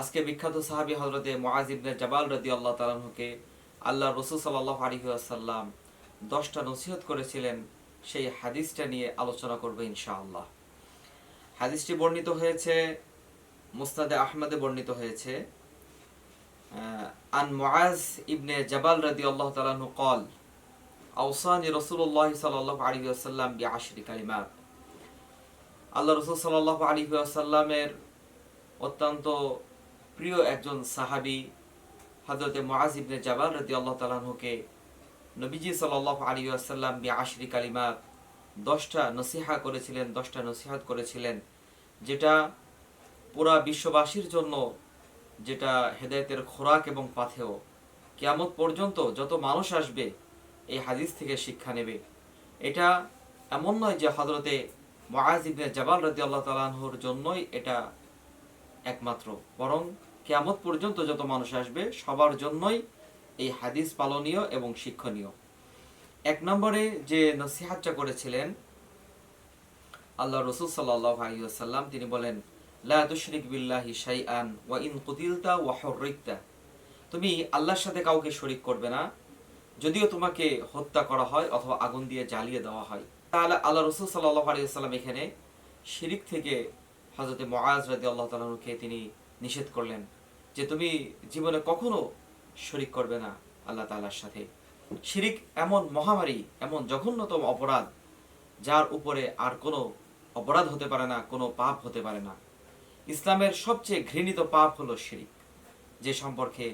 আজকে বিখ্যাত সাহাবি হজরতে মুআজ ইবনে জাবাল রদি আল্লাহ তালাহুকে আল্লাহ রসুল সাল্লাহ আলী আসাল্লাম দশটা নসিহত করেছিলেন, সেই হাদিসটা নিয়ে আলোচনা করবে ইনশাআল্লাহ। হাদিসটি বর্ণিত হয়েছে মুস্তাদে আহমদে বর্ণিত হয়েছে। আন মুআজ ইবনে জাবাল রদি আল্লাহ তালাহু কল আউসানি রসুল্লাহ সাল্লাহ আলী আসাল্লাম বি আশরি কালিমাত। আল্লাহ রসুল সাল্লাহ আলী আসাল্লামের অত্যন্ত প্রিয় একজন সাহাবি হজরতে মুআজ ইবনে জাবাল রদি আল্লাহ তালাহুকে নবীজি সাল্লাহ আলী আসাল্লাম বি আশরি কালিমাত দশটা নসিহা করেছিলেন, দশটা নসিহাত করেছিলেন, যেটা পুরা বিশ্ববাসীর জন্য যেটা হেদায়েতের খোরাক এবং পাথেও কিয়ামত পর্যন্ত যত মানুষ আসবে, এই হাদিস থেকে শিক্ষা নেবে। এটা এমন নয় যে হজরতে মুআজ ইবনে জাবাল রদি আল্লাহ তালাহুর জন্যই এটা একমাত্র, বরং কেয়ামত পর্যন্ত যত মানুষ আসবে, সবার জন্যই এই হাদিস পালনীয় এবং শিক্ষণীয়। এক নম্বরে যে নসিহাতটা করেছিলেন, আল্লাহ রসুল সাল্লাহ আলিয়াল্লাম তিনি বলেন, লা তুশরিক বিল্লাহি শাইআন ওয়া ইন কুতিলতা ওয়া তুমি আল্লাহর সাথে কাউকে শরিক করবে না, যদিও তোমাকে হত্যা করা হয় অথবা আগুন দিয়ে জ্বালিয়ে দেওয়া হয়। তাহলে আল্লাহ রসুল সাল্লাহ আলিয়াল্লাম এখানে শিরিক থেকে হজরতে মহাজ রাজি আল্লাহ তালুকে তিনি নিষেধ করলেন। যে তুমি জীবনে কখনো শরিক করবে না আল্লাহ তালার সাথে। শিরিক এমন মহামারী, এমন জঘন্যতম অপরাধ, যার উপরে আর কোনো অপরাধ হতে পারে না, কোনো পাপ হতে পারে না। ইসলামের সবচেয়ে ঘৃণিত পাপ হলো শিরিক, যে সম্পর্কে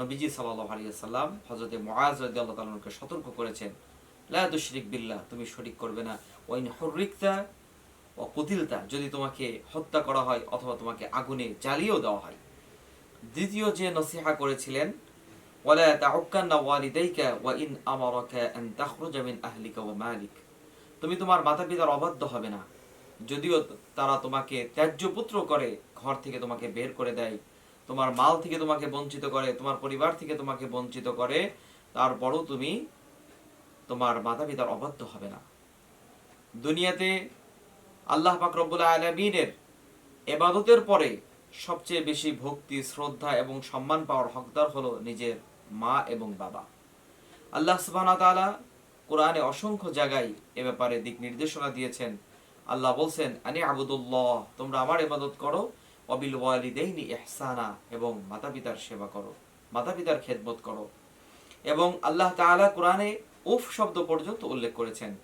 নবীজি সাল্লাহ আলিয়াল্লাম হজরতে মহাজ তালুকে সতর্ক করেছেন, লা তুশরিক বিল্লাহ, তুমি শরিক করবে না। ওয়াইন হরিকতা ও কুতিলতা, যদি তোমাকে হত্যা করা হয় অথবা তোমাকে আগুনে জ্বালিয়েও দেওয়া হয়। দ্বিতীয় যে নসিহা করেছিলেন, ওয়ালা তাউক্কান্না ওয়ালিদাইকা ওয়া ইন আমারাকা আন তাখরুজা মিন আহলিকা ওয়া মালিক। তুমি তোমার মাতা পিতার অবাধ্য হবে না। যদিও তারা তোমাকে ত্যায্য পুত্র করে, ঘর থেকে তোমাকে বের করে দেয়, তোমার মাল থেকে তোমাকে বঞ্চিত করে, তোমার পরিবার থেকে তোমাকে বঞ্চিত করে, তারপরও তুমি তোমার মাতা পিতার অবাধ্য হবে না। দুনিয়াতে আল্লাহ পাক রব্বুল আলমিনের এবাদতের পরে সবচেয়ে বেশি ভক্তি, শ্রদ্ধা এবং সম্মান পাওয়ার হকদার হলো নিজের মা এবং বাবা। আল্লাহ ওয়া কোরআনে অসংখ্য জায়গায় এ ব্যাপারে দিক নির্দেশনা দিয়েছেন। আল্লাহ বলছেন, আনি আবুদুল্লাহ, তোমরা আমার ইবাদত করো অবিল ওয়ালিদাইনি ইহসানা এবং মাতা পিতার সেবা করো, মাতাপিতার খেদমত করো। এবং আল্লাহ তাআলা কোরআনে উফ শব্দ পর্যন্ত উল্লেখ করেছেন।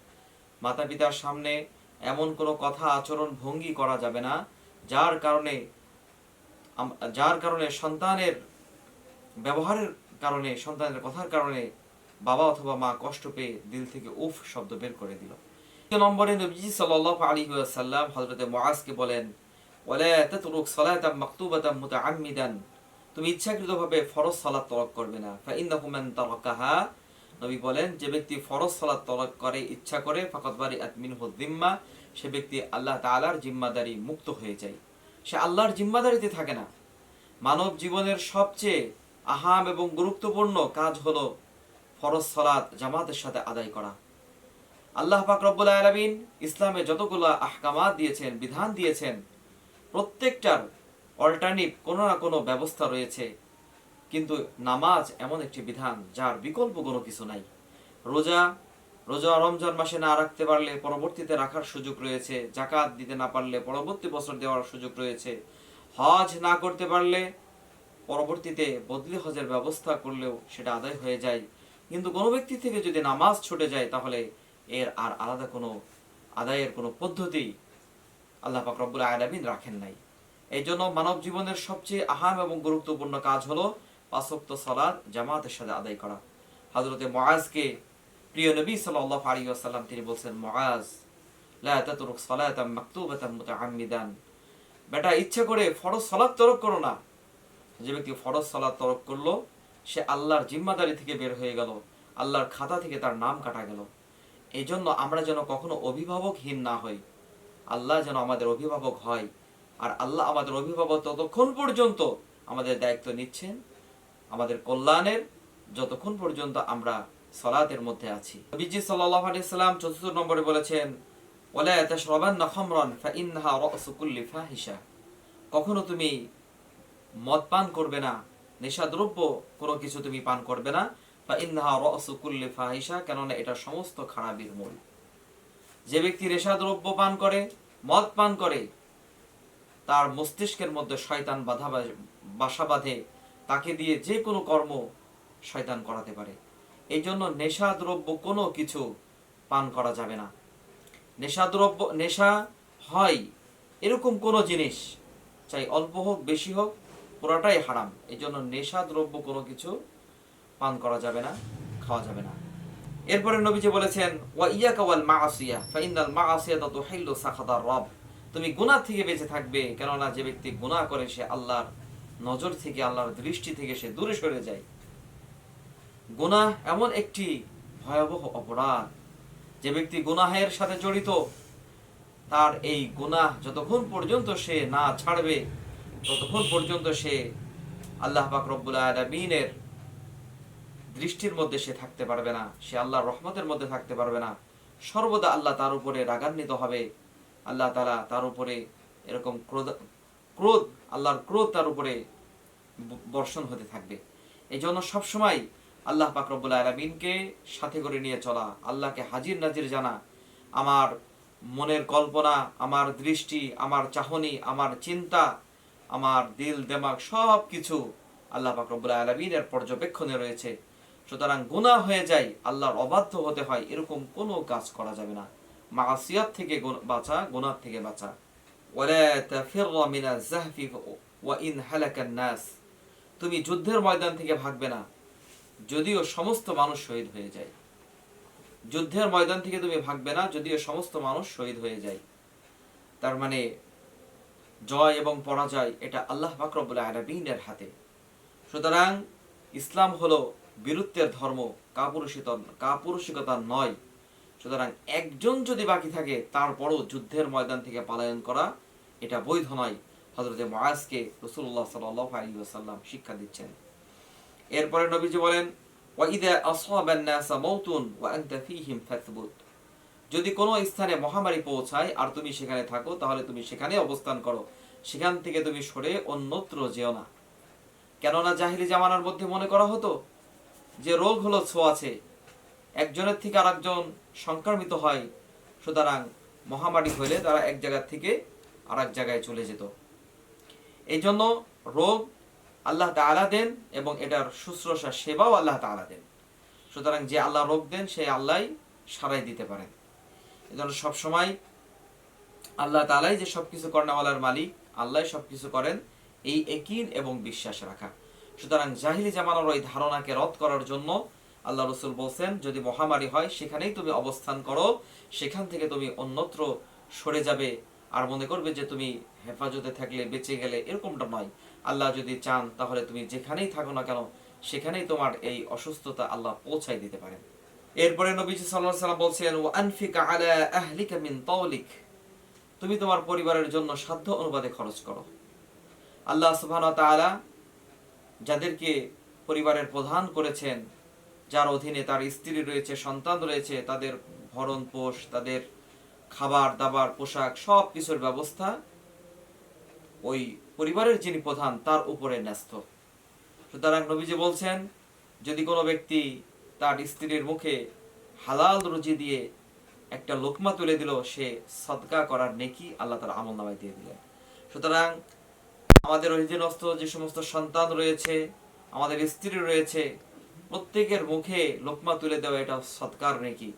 মাতা পিতার সামনে এমন কোনো কথা আচরণ ভঙ্গি করা যাবে না, যার কারণে যার কারণে সন্তানের ব্যবহারের কারণে, সন্তানের কথার কারণে বাবা অথবা মা কষ্ট পেয়ে দিল থেকে উফ শব্দ বের করে দিল। দ্বিতীয় নম্বরে নবীজি সাল্লাল্লাহু আলাইহি ওয়াসাল্লাম হযরতে মুআজকে বলেন, ওয়ালা তাতরুক সালাতাম মাকতুবাতাম মুতাআম্মিদান। তুমি ইচ্ছাকৃতভাবে ফরজ সালাত তরক করবে না। ফা ইন্নাহু নবী বলেন, যে ব্যক্তি ফরজ সালাত তরক করে, ইচ্ছা করে ফাকাত বারি আতমিনহু যিম্মা, সে ব্যক্তি আল্লাহ তাআলার জিম্মাদারি মুক্ত হয়ে যায়। সে আল্লাহর জিম্মাদারিতে থাকে না। মানব জীবনের সবচেয়ে আহাম এবং গুরুত্বপূর্ণ কাজ হলো ফরজ সালাত জামাতের সাথে আদায় করা। আল্লাহ পাক রব্বুল আলামিন ইসলামে যতগুলো আহকামাত দিয়েছেন, বিধান দিয়েছেন, প্রত্যেকটার অল্টারনেটিভ কোনো না কোনো ব্যবস্থা রয়েছে। কিন্তু নামাজ এমন একটি বিধান যার বিকল্প কোনো কিছু নাই। রোজা রোজা রমজান মাসে না রাখতে পারলে পরবর্তীতে রাখার সুযোগ রয়েছে। জাকাত দিতে না পারলে পরবর্তী বছর দেওয়ার সুযোগ রয়েছে। হজ না করতে পারলে পরবর্তীতে বদলি হজের ব্যবস্থা করলেও সেটা আদায় হয়ে যায়। কিন্তু কোনো ব্যক্তি থেকে যদি নামাজ ছুটে যায়, তাহলে এর আর আলাদা কোনো আদায়ের কোনো পদ্ধতি আল্লাহ পাক রব্বুল আলামিন রাখেন নাই। এই জন্য মানব জীবনের সবচেয়ে আহাম এবং গুরুত্বপূর্ণ কাজ হলো পাঁচক্ত সালাদ জামাতের সাথে আদায় করা। হজরতে মুআজকে প্রিয় নবী সাল্লাল্লাহু আলাইহি ওয়াসাল্লাম, তিনি বলছেন, মুআজ, লা তাতরুক সালাতাম মাকতুবাতাম মুতাআম্মিদান। বেটা, ইচ্ছা করে ফরজ সালাত তরক করো না। যে ব্যক্তি ফরজ সালাত তরক করল, সে আল্লাহর জিম্মাদারি থেকে বের হয়ে গেল, আল্লাহর খাতা থেকে তার নাম কাটা গেল। এই জন্য আমরা যেন কখনো অভিভাবকহীন না হই। আল্লাহ যেন আমাদের অভিভাবক হয়, আর আল্লাহ আমাদের অভিভাবক ততক্ষণ পর্যন্ত আমাদের দায়িত্ব নিচ্ছেন। আমাদের কল্যাণের যতক্ষণ পর্যন্ত আমরা সলাতের মধ্যে আছি। নবীজি সাল্লাল্লাহু আলাইহি সাল্লাম চতুর্থ নম্বরে বলেছেন, ওয়ালা তাশরাবান্না খামরান ফাইন্নাহা রাসু কুল্লি ফাহিশা। কখনো তুমি মদ পান করবে না, নেশাদ্রব্য কোনো কিছু তুমি পান করবে না বা ইন্নাহা রসু কুল্লি ফাহিসা কেননা এটা সমস্ত খারাপের মূল। যে ব্যক্তি নেশাদ্রব্য পান করে, মদ পান করে, তার মস্তিষ্কের মধ্যে শয়তান বাধা বাসা বাঁধে, তাকে দিয়ে যে কোনো কর্ম শয়তান করাতে পারে। এই জন্য নেশাদ্রব্য কোনো কিছু পান করা যাবে না। নেশাদ্রব্য, নেশা হয় এরকম কোনো জিনিস, চাই অল্প হোক, বেশি হোক, পুরাটাই হারাম। এই জন্য নেশাদ্রব্য কোনো কিছু পান করা যাবে না, খাওয়া যাবে না। এরপরে নবীজি বলেছেন, ওয়া মাআসিয়া ফাইনাল মাআসিয়াতা তুহিল্লু সাখাতার রব। তুমি গুনাহ থেকে বেঁচে থাকবে, কেননা যে ব্যক্তি গুনাহ করে, সে আল্লাহর নজর থেকে, আল্লাহর দৃষ্টি থেকে সে দূরে সরে যায়। গুনাহ এমন একটি ভয়াবহ অপরাধ। যে ব্যক্তি গুনাহের সাথে জড়িত, তার এই গুনাহ যতক্ষণ পর্যন্ত সে না ছাড়বে, ততক্ষণ পর্যন্ত সে আল্লাহ পাক দৃষ্টির মধ্যে সে থাকতে পারবে না, সে আল্লাহর রহমতের মধ্যে থাকতে পারবে না। সর্বদা আল্লাহ তার উপরে রাগান্বিত হবে। আল্লাহ তাআলা তার উপরে এরকম ক্রোধ ক্রোধ, আল্লাহর ক্রোধ তার উপরে বর্ষণ হতে থাকবে। এই জন্য সবসময় আল্লাহ পাক রব্বুল আলামিনকে সাথে করে নিয়ে চলা, আল্লাহকে হাজির নাজির জানা, আমার মনের কল্পনা, আমার দৃষ্টি, আমার চাহনি, আমার চিন্তা, আমার দিল, দেমাগ সব কিছু আল্লাহ পাক রব্বুল আলামিনের পর্যবেক্ষণে রয়েছে। সুতরাং গুনাহ হয়ে যায়, আল্লাহর অবাধ্য হতে হয়, এরকম কোনো কাজ করা যাবে না। মাসিয়াত থেকে বাঁচা, গুনাহ থেকে বাঁচা। তুমি যুদ্ধের ময়দান থেকে ভাগবে না। যদিও সমস্ত মানুষ শহীদ হয়ে যায়। যুদ্ধের ময়দান থেকে তুমি ভাগবে না, যদিও সমস্ত মানুষ শহীদ হয়ে যায়। তার মানে জয় এবং পরাজয় এটা আল্লাহ বাকরবুল আলমিনের হাতে। সুতরাং ইসলাম হলো বীরত্বের ধর্ম কাপুরুষিত কাপুরুষিকতা নয়। সুতরাং একজন যদি বাকি থাকে, তারপরও যুদ্ধের ময়দান থেকে পলায়ন করা এটা বৈধ নয়। হজরতে মহাজকে রসুল্লাহ সাল্লাহ আলী ওসাল্লাম শিক্ষা দিচ্ছেন। এরপরে নবীজি বলেন নাসা যদি কোনো স্থানে মহামারী পৌঁছায় আর তুমি সেখানে থাকো, তাহলে তুমি সেখানে অবস্থান করো। সেখান থেকে তুমি সরে অন্যত্র যেও না। কেননা জাহিলি জামানার মধ্যে মনে করা হতো যে রোগ হলো ছোঁয়াছে একজনের থেকে আরেকজন সংক্রমিত হয়, সুতরাং মহামারী হলে তারা এক জায়গা থেকে আর জায়গায় চলে যেত। এই জন্য রোগ আল্লাহ তাআলা দেন এবং এটার শুশ্রূষা, সেবাও আল্লাহ তাআলা দেন। সুতরাং যে আল্লাহ রোগ দেন, সে আল্লাহ সারাই দিতে পারেন এই জন্য সবসময় আল্লাহ তাআলাই যে সবকিছু কর্ণাওয়ালার মালিক, আল্লাহ সবকিছু করেন এই একিন এবং বিশ্বাস রাখা। সুতরাং জাহিলি জামানার ওই ধারণাকে রদ করার জন্য আল্লাহ রসুল বলছেন, যদি মহামারী হয়, সেখানেই তুমি অবস্থান করো, সেখান থেকে তুমি অন্যত্র সরে যাবে। আর মনে করবে যে তুমি হেফাজতে থাকলে, বেঁচে গেলে, এরকমটা নয়। আল্লাহ যদি চান, তাহলে তুমি যেখানেই থাকো না কেন, সেখানেই তোমার এই অসুস্থতা আল্লাহ পৌঁছাই দিতে পারেন। এরপরে নবীজি সাল্লাম বলছেন ওয়া আনফিকা আলা মিন তাওলিক। তুমি তোমার পরিবারের জন্য সাধ্য অনুবাদে খরচ করো। আল্লাহ সুবহানাহু ওয়া তাআলা যাদেরকে পরিবারের প্রধান করেছেন, যার অধীনে তার স্ত্রী রয়েছে, সন্তান রয়েছে, তাদের ভরণ পোষ, তাদের খাবার দাবার পোশাক সব কিছুর ব্যবস্থা ওই পরিবারের যিনি প্রধান, তার উপরে ন্যস্ত। সুতরাং নবীজি বলছেন, যদি কোনো ব্যক্তি তার স্ত্রীর মুখে হালাল রুজি দিয়ে একটা লোকমা তুলে দিল, সে সদকা করার নেকি আল্লাহ তার আমল নামায় দিয়ে দিলেন। সুতরাং আমাদের অধীনস্থ যে সমস্ত সন্তান রয়েছে, আমাদের স্ত্রী রয়েছে, প্রত্যেকের মুখে লোকমা তুলে দেওয়া এটা সৎকার নেকি।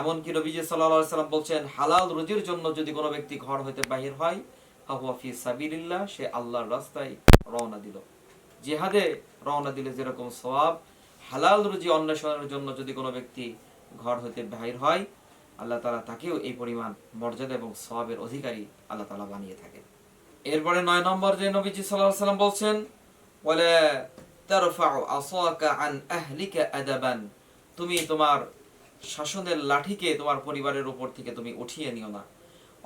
এমনকি নবীজি সাল্লাল্লাহু সাল্লাম বলছেন, হালাল রুজির জন্য যদি কোনো ব্যক্তি ঘর হইতে বাহির হয় ফাহুয়া ফি সাবিলিল্লাহ, সে আল্লাহর রাস্তায় রওনা দিল। জিহাদে রওনা দিলে যেরকম সওয়াব, হালাল রুজি অন্বেষণের জন্য যদি কোনো ব্যক্তি ঘর হইতে বাহির হয়, আল্লাহ তাআলা তাকেও এই পরিমাণ মর্যাদা এবং সওয়াবের অধিকারী আল্লাহ তাআলা বানিয়ে থাকেন। এরপরে নয় নম্বর যে নবীজি আলাইহি সাল্লাম বলছেন আহলিকা তুমি তোমার শাসনের লাঠিকে তোমার পরিবারের উপর থেকে তুমি উঠিয়ে নিও না।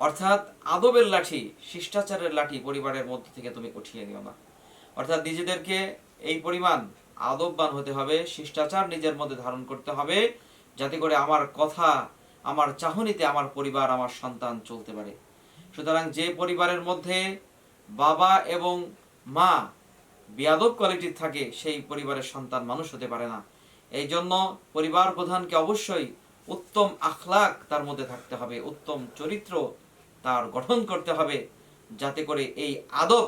অর্থাৎ আদবের লাঠি, শিষ্টাচারের লাঠি পরিবারের মধ্যে থেকে তুমি উঠিয়ে নিও না। অর্থাৎ নিজেদেরকে এই পরিমাণ আদববান হতে হবে, শিষ্টাচার নিজের মধ্যে ধারণ করতে হবে, যাতে করে আমার কথা, আমার চাহনিতে আমার পরিবার, আমার সন্তান চলতে পারে। সুতরাং যে পরিবারের মধ্যে বাবা এবং মা বিয়াদব কোয়ালিটির থাকে, সেই পরিবারের সন্তান মানুষ হতে পারে না। এই জন্য পরিবার প্রধানকে অবশ্যই উত্তম আখলাক তার মধ্যে থাকতে হবে, উত্তম চরিত্র তার গঠন করতে হবে যাতে করে এই আদব,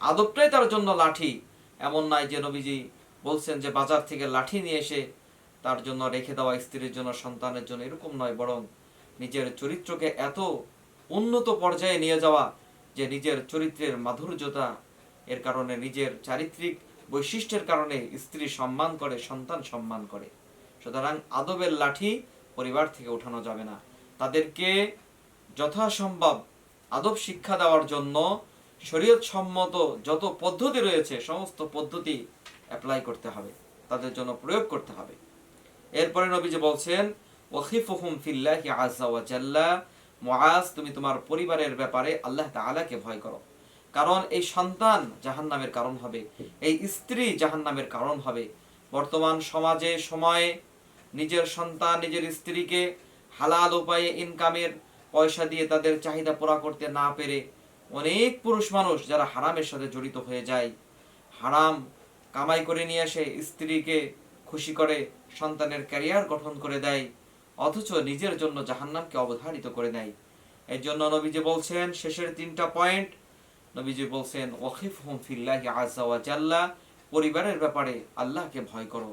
আদবটাই তার জন্য লাঠি। এমন নয় যে নবীজি বলছেন যে বাজার থেকে লাঠি নিয়ে এসে তার জন্য রেখে দেওয়া স্ত্রীর জন্য, সন্তানের জন্য এরকম নয়, বরং নিজের চরিত্রকে এত উন্নত পর্যায়ে নিয়ে যাওয়া যে নিজের চরিত্রের মাধুর্যতা, এর কারণে নিজের চারিত্রিক বৈশিষ্ট্যের কারণে স্ত্রী সম্মান করে, সন্তান সম্মান করে। সুতরাং আদবের লাঠি পরিবার থেকে ওঠানো যাবে না। তাদেরকে যথাসম্ভব আদব শিক্ষা দেওয়ার জন্য শরীয়ত সম্মত যত পদ্ধতি রয়েছে, সমস্ত পদ্ধতি অ্যাপ্লাই করতে হবে, তাদের জন্য প্রয়োগ করতে হবে। এরপরে নবীজি বলছেন, ওয়াখিফুহুম ফিল্লাহি আযজা ওয়া জাল্লা। মুআজ, তুমি তোমার পরিবারের ব্যাপারে আল্লাহ তাআলাকে ভয় করো। কারণ এই সন্তান জাহান্নামের কারণ হবে, এই স্ত্রী জাহান্নামের কারণ হবে। বর্তমান সমাজে সময়ে নিজের সন্তান, নিজের স্ত্রীকে হালাল উপায়ে ইনকামের পয়সা দিয়ে তাদের চাহিদা পুরা করতে না পেরে অনেক পুরুষ মানুষ যারা হারামের সাথে জড়িত হয়ে যায়, হারাম কামাই করে নিয়ে এসে স্ত্রীকে খুশি করে, সন্তানের ক্যারিয়ার গঠন করে দেয়, অথচ নিজের জন্য জাহান্নামকে অবধারিত করে নেয়। এর জন্য নবীজি বলছেন, শেষের তিনটা পয়েন্ট নবীজি বলছেন ওয়াকিফ হুম ফিল্লাহি ওয়া পরিবারের ব্যাপারে আল্লাহকে ভয় করো।